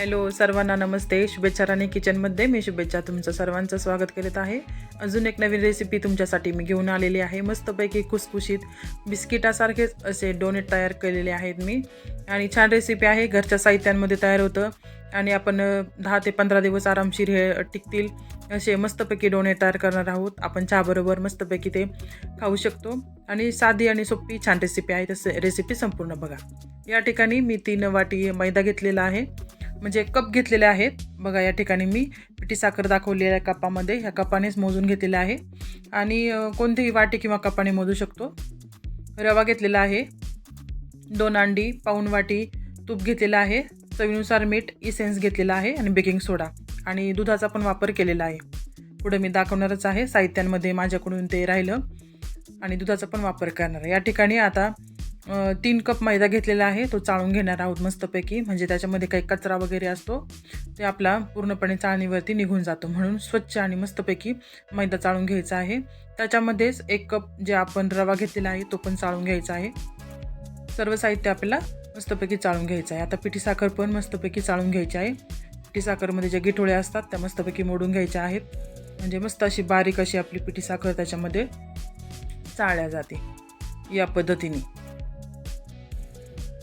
Hello सर्वांना नमस्ते. शुभेच्छा राणी किचनमध्ये. मी शुभेच्छा तुमचं सर्वांचं स्वागत करत आहे. अजून एक नवीन रेसिपी तुमच्यासाठी मी घेऊन आलेली आहे. मस्तपैकी खुसखुशीत बिस्किटासारखेच असे डोनेट तयार केलेले आहेत मी. आणि छान रेसिपी आहे. घरच्या साहित्यांमध्ये तयार होतं. आणि आपण दहा ते पंधरा दिवस आरामशीर हे टिकतील. असे मस्तपैकी डोनेट तयार करणार आहोत. आपण चहाबरोबर मस्तपैकी ते खाऊ शकतो. आणि साधी आणि सोपी छान रेसिपी आहे. तसे रेसिपी संपूर्ण बघा. या ठिकाणी मी तीन वाटी मैदा घेतलेला आहे. म्हणजे कप घेतलेले आहेत. बघा या ठिकाणी मी पिठी साखर दाखवलेल्या कपामध्ये. ह्या कपानेच मोजून घेतलेला आहे. आणि कोणतेही कोणतीही वाटी किंवा कपाने मोजू शकतो. रवा घेतलेला आहे. दोन अंडी पाऊण वाटी तूप घेतलेलं आहे. चवीनुसार मीठ इसेन्स घेतलेला आहे आणि बेकिंग सोडा आणि दुधाचा पण वापर केलेला आहे. पुढे मी दाखवणारच आहे. साहित्यांमध्ये माझ्याकडून ते राहिलं. आणि दुधाचा पण वापर करणार या ठिकाणी आता तीन कप मैदा घेतलेला आहे तो चाळून घेणार आहोत मस्तपैकी. म्हणजे त्याच्यामध्ये काही कचरा वगैरे असतो ते आपला पूर्णपणे चाळणीवरती निघून जातो. म्हणून स्वच्छ आणि मस्तपैकी मैदा चाळून घ्यायचा आहे. त्याच्यामध्येच एक कप जे आपण रवा घेतलेला आहे तो पण चाळून घ्यायचा आहे. सर्व साहित्य आपल्याला मस्तपैकी चाळून घ्यायचं आहे. आता पिठी साखर पण मस्तपैकी चाळून घ्यायची आहे. पिठी साखरमध्ये ज्या गिठोळ्या असतात त्या मस्तपैकी मोडून घ्यायच्या आहेत. म्हणजे मस्त अशी बारीक अशी आपली पिठी साखर त्याच्यामध्ये चाळल्या जाते या पद्धतीने.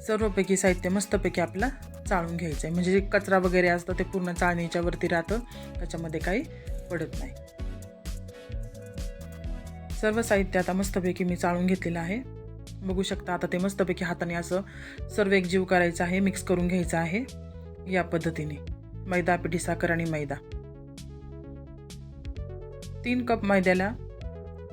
सर्वपैकी साहित्य मस्तपैकी आपला चाळून घ्यायचं आहे म्हणजे जे कचरा वगैरे असतं ते पूर्ण चाळणीच्या वरती राहतं. त्याच्यामध्ये काही पडत नाही. सर्व साहित्य आता मस्तपैकी मी चाळून घेतलेलं आहे. बघू शकता आता ते मस्तपैकी हाताने असं सर्व एकजीव करायचं आहे मिक्स करून घ्यायचं आहे. या पद्धतीने. मैदा पिठी साखर आणि मैदा. तीन कप मैद्याला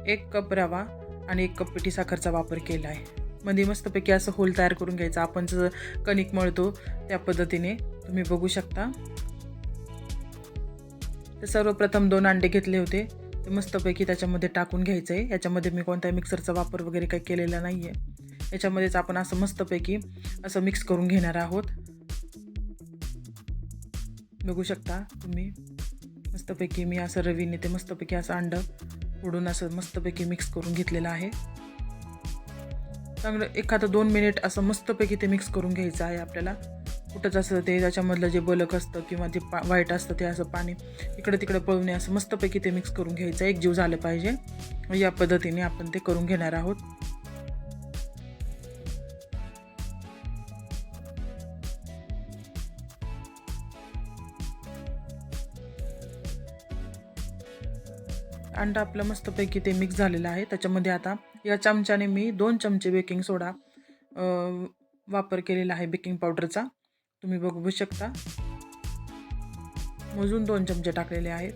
एक कप रवा आणि एक कप पिठी साखरचा वापर केला आहे. मध्ये मस्तपैकी असं होल तयार करून घ्यायचं. आपण जसं कणिक मळतो त्या पद्धतीने तुम्ही बघू शकता. तर सर्वप्रथम दोन अंडे घेतले होते. ते मस्तपैकी त्याच्यामध्ये टाकून घ्यायचं आहे याच्यामध्ये मी कोणत्याही मिक्सरचा वापर वगैरे काही केलेला नाही आहे याच्यामध्येच आपण असं मस्तपैकी असं मिक्स करून घेणार आहोत. बघू शकता तुम्ही. मस्तपैकी मी असं रवीने ते मस्तपैकी असं अंड फोडून असं मस्तपैकी मिक्स करून घेतलेलं आहे. चांगलं एखादं दोन मिनिट असं मस्तपैकी ते मिक्स करून घ्यायचं आहे आपल्याला. कुठंच असं ते त्याच्यामधलं जे बलक असतं किंवा जे पा वाईट असतं ते असं पाणी इकडं तिकडं पळून असं मस्तपैकी ते मिक्स करून घ्यायचं एकजीव झालं पाहिजे. या पद्धतीने आपण ते करून घेणार आहोत. अंडा आपलं मस्तपैकी ते मिक्स झालेलं आहे. त्याच्यामध्ये आता या चमच्याने मी दोन चमचे बेकिंग सोडा वापर केलेला आहे बेकिंग पावडरचा तुम्ही बघू शकता. मोजून दोन चमचे टाकलेले आहेत.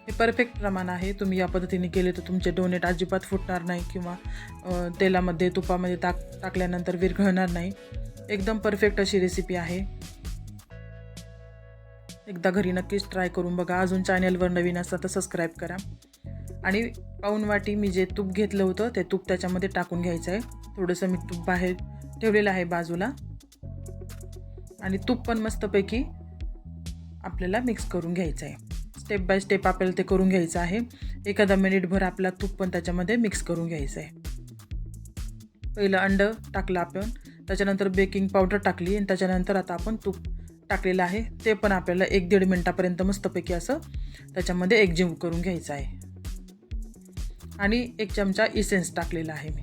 हे परफेक्ट प्रमाण आहे. तुम्ही या पद्धतीने केले तर तुमचे डोनेट अजिबात फुटणार नाही किंवा तेलामध्ये तुपामध्ये टाक टाकल्यानंतर विरघळणार नाही. एकदम परफेक्ट अशी रेसिपी आहे. एकदा घरी नक्कीच ट्राय करून बघा. अजून चॅनलवर नवीन असता तर सबस्क्राईब करा. आणि पाऊन वाटी मी जे तूप घेतलं होतं ते तूप त्याच्यामध्ये टाकून घ्यायचं आहे थोडंसं मी तूप बाहेर ठेवलेलं आहे बाजूला. आणि तूप पण मस्तपैकी आपल्याला मिक्स करून घ्यायचं आहे स्टेप बाय स्टेप आपल्याला ते करून घ्यायचं आहे. एखादा मिनिटभर आपला तूप पण त्याच्यामध्ये मिक्स करून घ्यायचं आहे पहिलं अंडं टाकलं आपण. त्याच्यानंतर बेकिंग पावडर टाकली आणि त्याच्यानंतर आता आपण तूप टाकलेलं आहे. ते पण आपल्याला एक दीड मिनटापर्यंत मस्तपैकी असं त्याच्यामध्ये एकजीव करून घ्यायचं आहे. आणि एक चमचा इसेन्स टाकलेला आहे मी.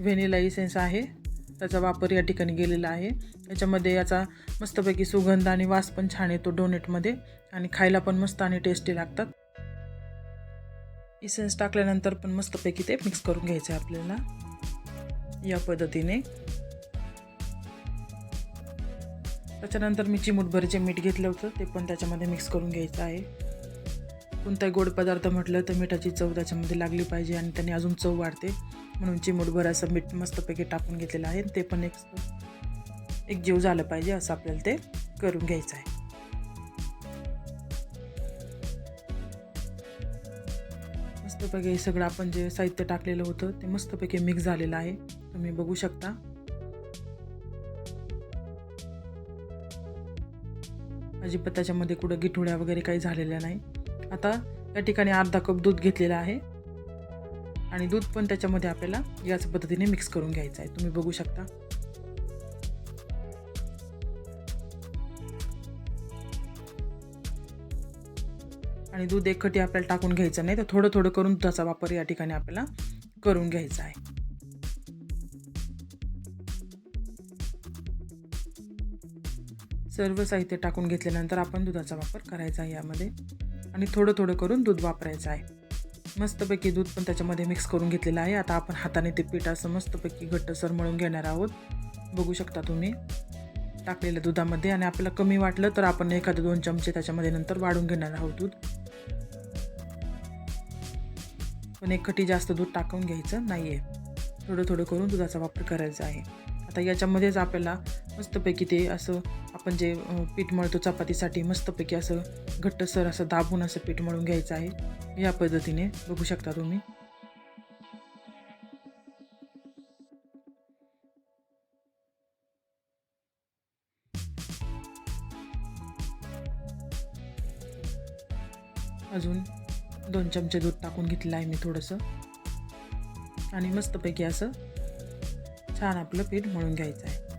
व्हेनिला इसेन्स आहे. त्याचा वापर या ठिकाणी गेलेला आहे. त्याच्यामध्ये याचा मस्तपैकी सुगंध आणि वास पण छान येतो डोनेटमध्ये आणि खायला पण मस्त आणि टेस्टी लागतात. इसेन्स टाकल्यानंतर पण मस्तपैकी ते मिक्स करून घ्यायचं आहे आपल्याला. या पद्धतीने. त्याच्यानंतर मी चिमूटभर जे मीठ घेतलं होतं ते पण त्याच्यामध्ये मिक्स करून घ्यायचं आहे. कोणताही गोड पदार्थ म्हटलं तर मिठाची चव त्याच्यामध्ये लागली पाहिजे आणि त्याने अजून चव वाढते. म्हणून चिमूटभर असं मीठ मस्तपैकी टाकून घेतलेलं आहे ते पण एक एक जीव झालं पाहिजे असं आपल्याला ते करून घ्यायचं आहे. मस्तपैकी सगळं आपण जे साहित्य टाकलेलं होतं ते मस्तपैकी मिक्स झालेलं आहे. तुम्ही बघू शकता. अजिबात त्याच्यामध्ये कुठं गिठुळ्या वगैरे काही झालेल्या नाही. आता या ठिकाणी अर्धा कप दूध घेतलेला आहे. आणि दूध पण त्याच्यामध्ये आपल्याला याच पद्धतीने मिक्स करून घ्यायचं आहे. तुम्ही बघू शकता. आणि दूध एकखटी आपल्याला टाकून घ्यायचं नाही तर थोडं थोडं करून दुधाचा वापर या ठिकाणी आपल्याला करून घ्यायचा आहे. सर्व साहित्य टाकून घेतल्यानंतर आपण दुधाचा वापर करायचा आहे यामध्ये. आणि थोडं थोडं करून दूध वापरायचं आहे. मस्तपैकी दूध पण त्याच्यामध्ये मिक्स करून घेतलेलं आहे. आता आपण हाताने ते पीठ असं मस्तपैकी घट्टसर मळून घेणार आहोत. बघू शकता तुम्ही. टाकलेल्या दुधामध्ये आणि आपल्याला कमी वाटलं तर आपण एखादे दोन चमचे त्याच्यामध्ये नंतर वाढून घेणार आहोत दूध. पण एक खटी जास्त दूध टाकून घ्यायचं नाही आहे थोडं थोडं करून दुधाचा वापर करायचा आहे. आता याच्यामध्येच आपल्याला मस्तपैकी ते असं आपण जे पीठ मळतो चपातीसाठी मस्तपैकी असं घट्टसर असं दाबून असं पीठ मळून घ्यायचं आहे. या पद्धतीने बघू शकता तुम्ही. अजून दोन चमचे दूध टाकून घेतलं आहे मी थोडंसं. आणि मस्तपैकी असं छान आपलं पीठ मळून घ्यायचं आहे.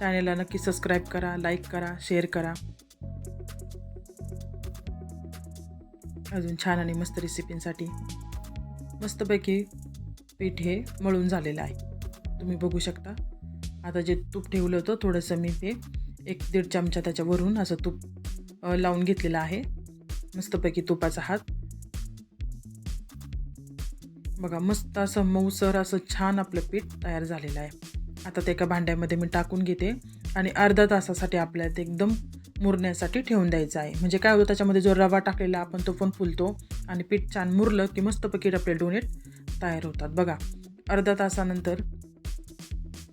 चॅनेलला नक्की सबस्क्राईब करा लाईक करा शेअर करा. अजून छान आणि मस्त रेसिपींसाठी मस्तपैकी पीठ हे मळून झालेलं आहे. तुम्ही बघू शकता. आता जे तूप ठेवलं होतं थोडंसं मी ते एक दीड चमचा त्याच्यावरून असं तूप लावून घेतलेलं आहे. मस्तपैकी तुपाचा हात. बघा मस्त असं मऊसर असं छान आपलं पीठ तयार झालेलं आहे. आता ते एका भांड्यामध्ये मी टाकून घेते आणि अर्धा तासासाठी आपल्याला ते एकदम मुरण्यासाठी ठेवून द्यायचं आहे. म्हणजे काय होतं त्याच्यामध्ये जो रवा टाकलेला आपण तो पण फुलतो आणि पीठ छान मुरलं की मस्तपैकी आपले डोनेट तयार होतात. बघा अर्धा तासानंतर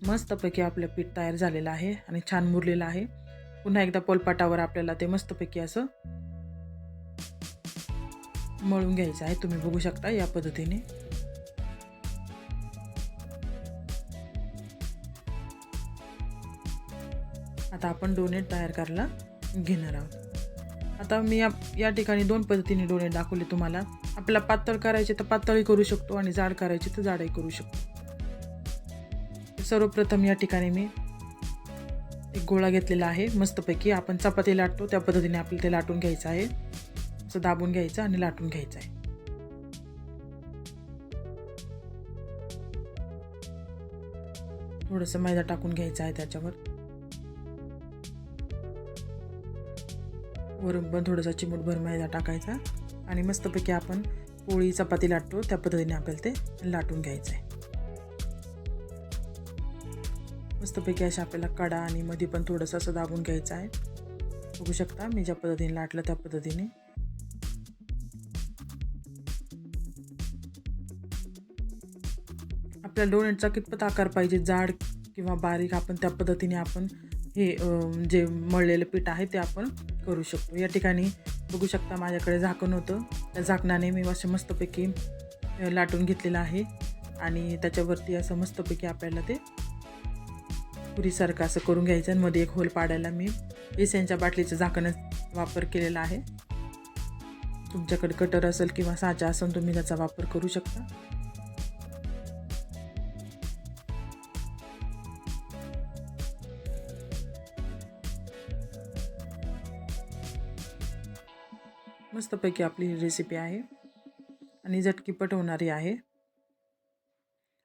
मस्तपैकी आपलं पीठ तयार झालेलं आहे आणि छान मुरलेलं आहे. पुन्हा एकदा पोलपाटावर आपल्याला ते मस्तपैकी असं मळून घ्यायचं आहे. तुम्ही बघू शकता या पद्धतीने. आता आपण डोनेट तयार करायला घेणार आहोत. आता मी या या ठिकाणी दोन पद्धतीने डोनेट दाखवले तुम्हाला. आपल्याला पातळ करायचे तर पातळही करू शकतो आणि जाड करायचे तर जाडही करू शकतो. सर्वप्रथम या ठिकाणी मी एक गोळा घेतलेला आहे. मस्तपैकी आपण चपाती लाटतो. त्या पद्धतीने आपल्याला ते लाटून घ्यायचं आहे. असं दाबून घ्यायचं आणि लाटून घ्यायचं आहे. थोडंसं मैदा टाकून घ्यायचं आहे त्याच्यावर. वरून पण थोडासा चिमूटभर मैदा टाकायचा आणि मस्तपैकी आपण पोळी चपाती लाटतो त्या पद्धतीने आपल्याला ते लाटून घ्यायचं आहे. मस्तपैकी अशा आपल्याला कडा आणि मध्ये पण थोडंसं असं दाबून घ्यायचं आहे. बघू शकता मी ज्या पद्धतीने लाटलं त्या पद्धतीने. आपल्या डोनेटचा कितपत आकार पाहिजे जाड किंवा बारीक आपण त्या पद्धतीने आपण हे जे मळलेलं पीठ आहे ते आपण करू शकतो. या ठिकाणी बघू शकता माझ्याकडे झाकण होतं. त्या झाकणाने मी असं मस्तपैकी लाटून घेतलेलं आहे आणि त्याच्यावरती असं मस्तपैकी आपल्याला ते पुरीसारखं असं करून घ्यायचं आणि मध्ये एक होल पाडायला मी एसेनच्या बाटलीचं झाकण वापर केलेला आहे. तुमच्याकडे कटर असेल किंवा साचा असेल तुम्ही त्याचा वापर करू शकता. मस्तपैकी आपली ही रेसिपी आहे. आणि झटकीपट होणारी आहे.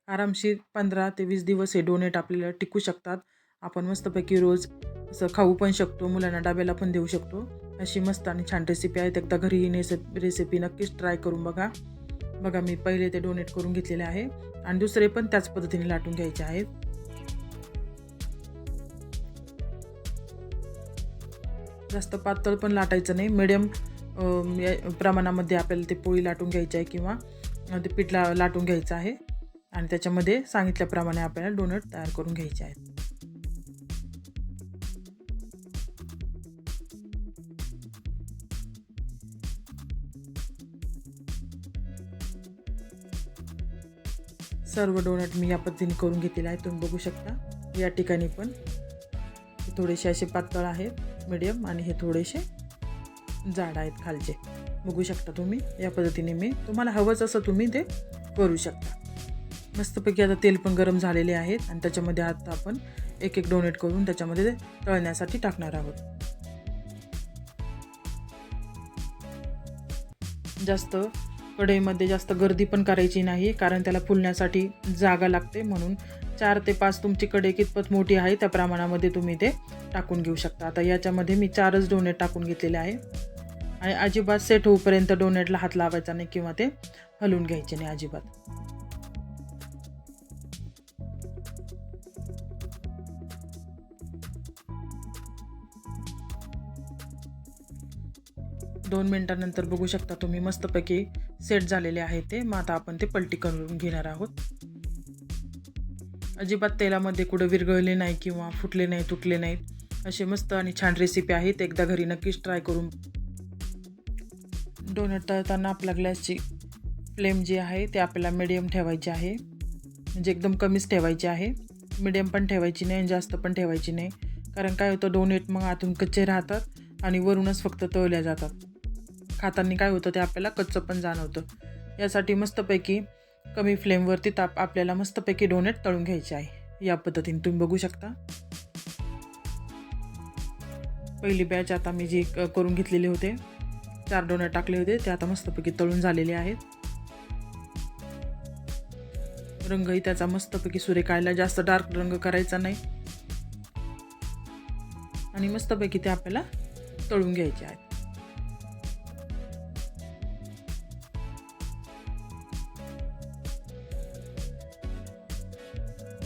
आरामशीर पंधरा ते वीस दिवस हे डोनेट आपल्याला टिकू शकतात. आपण मस्तपैकी रोज असं खाऊ पण शकतो मुलांना डाब्याला पण देऊ शकतो. अशी मस्त आणि छान रेसिपी आहेत. एकदा घरी ही नेसे- रेसिपी नक्कीच ट्राय करून बघा. बघा मी पहिले ते डोनेट करून घेतलेले आहे. आणि दुसरे पण त्याच पद्धतीने लाटून घ्यायचे आहेत. जास्त पातळ पण लाटायचं नाही. मिडियम प्रमाणामध्ये आपल्याला ते पोळी लाटून घ्यायची आहे किंवा ते पीठ ला लाटून घ्यायचं आहे. आणि त्याच्यामध्ये सांगितल्याप्रमाणे आपल्याला डोनट तयार करून घ्यायचे आहेत. सर्व डोनट मी या पद्धतीने करून घेतलेले आहे तुम्ही बघू शकता. या ठिकाणी पण थोडेसे असे पातळ आहेत मीडियम आणि हे थोडेसे जाड आहेत खालचे. बघू शकता तुम्ही या पद्धतीने मी तुम्हाला हवंच असं तुम्ही ते करू शकता. मस्तपैकी आता तेल पण गरम झालेले आहेत आणि त्याच्यामध्ये आता आपण एक एक डोनेट करून त्याच्यामध्ये तळण्यासाठी टाकणार आहोत. जास्त कढईमध्ये जास्त गर्दी पण करायची नाही कारण त्याला फुलण्यासाठी जागा लागते म्हणून चार ते पाच तुमची कढई कितपत मोठी आहे त्या प्रमाणामध्ये तुम्ही ते टाकून घेऊ शकता. आता याच्यामध्ये मी चारच डोनेट टाकून घेतलेले आहे. आणि अजिबात सेट होऊपर्यंत डोनेटला हात लावायचा नाही किंवा ते हलवून घ्यायचे नाही अजिबात. दोन मिनटानंतर बघू शकता तुम्ही मस्तपैकी सेट झालेले आहे ते. मग आता आपण ते पलटी करून घेणार आहोत. अजिबात तेलामध्ये कुठं विरघळले नाही किंवा फुटले नाही तुटले नाहीत असे मस्त आणि छान रेसिपी आहेत. एकदा घरी नक्कीच ट्राय करून डोनट तळताना आपल्या ग्लॅसची फ्लेम जी आहे ते आपल्याला मिडियम ठेवायची आहे. म्हणजे एकदम कमीच ठेवायची आहे. मिडियम पण ठेवायची नाही आणि जास्त पण ठेवायची नाही. कारण काय होतं डोनेट मग आतून कच्चे राहतात आणि वरूनच फक्त तळल्या जातात. खाताना काय होतं ते आपल्याला कच्चं पण जाणवतं. यासाठी मस्तपैकी कमी फ्लेमवरती ताप आपल्याला मस्तपैकी डोनेट तळून घ्यायचे आहे. या पद्धतीने तुम्ही बघू शकता. पहिली बॅच आता मी जी करून घेतलेले होते. चार डोनेट टाकले होते ते आता मस्तपैकी तळून झालेले आहेत. रंगही त्याचा मस्तपैकी सुरेखायला जास्त डार्क रंग करायचा नाही. आणि मस्तपैकी ते आपल्याला तळून घ्यायचे आहेत.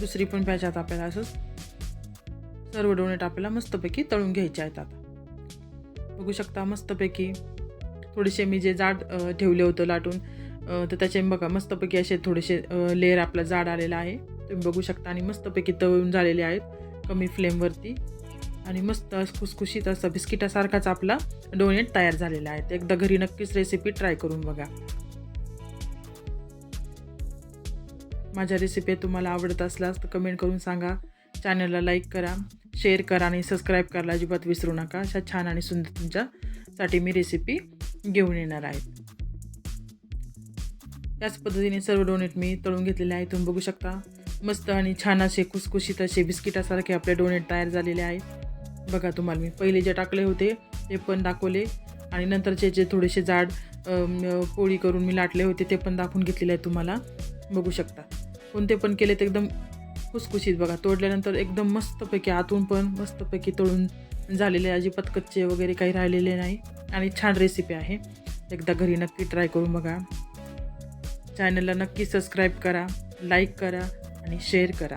दुसरी पण पॅच आता आपल्याला असंच सर्व डोनेट आपल्याला मस्तपैकी तळून घ्यायचे आहेत आता. बघू शकता मस्तपैकी थोडेसे मी जे जाड ठेवले होतं लाटून तर त्याचे बघा मस्तपैकी असे थोडेसे लेअर आपला जाड आलेला आहे. तुम्ही बघू शकता आणि मस्तपैकी तळून झालेले आहेत कमी फ्लेमवरती आणि मस्त खुसखुशीत असं बिस्किटासारखाच आपला डोनेट तयार झालेला आहे. एकदा घरी नक्कीच रेसिपी ट्राय करून बघा. माझ्या रेसिपी तुम्हाला आवडत असल्यास तर कमेंट करून सांगा. चॅनलला लाईक करा शेअर करा आणि सबस्क्राईब करायला अजिबात विसरू नका. अशा छान आणि सुंदर तुमच्यासाठी मी रेसिपी घेऊन येणार आहेत. त्याच पद्धतीने सर्व डोनेट मी तळून घेतलेले आहे तुम्ही बघू शकता. मस्त आणि छान असे खुसखुशीत असे बिस्किटासारखे आपले डोनेट तयार झालेले आहेत. बघा तुम्हाला मी पहिले जे टाकले होते ते पण दाखवले. आणि नंतरचे जे थोडेसे जाड पोळी करून मी लाटले होते ते पण दाखवून घेतलेले आहे तुम्हाला. बघू शकता. कोणते पण केले ते एकदम खुसखुशीत. बघा तोडल्यानंतर एकदम मस्तपैकी आतून पण मस्तपैकी तळून झालेले अजिबात कच्चे वगैरे काही राहिलेले नाही. आणि छान रेसिपी आहे. एकदा घरी नक्की ट्राय करून बघा. चॅनलला नक्की सबस्क्राईब करा लाईक करा आणि शेअर करा.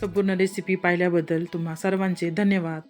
संपूर्ण रेसिपी पाहिल्याबद्दल तुम्हा सर्वांचे धन्यवाद.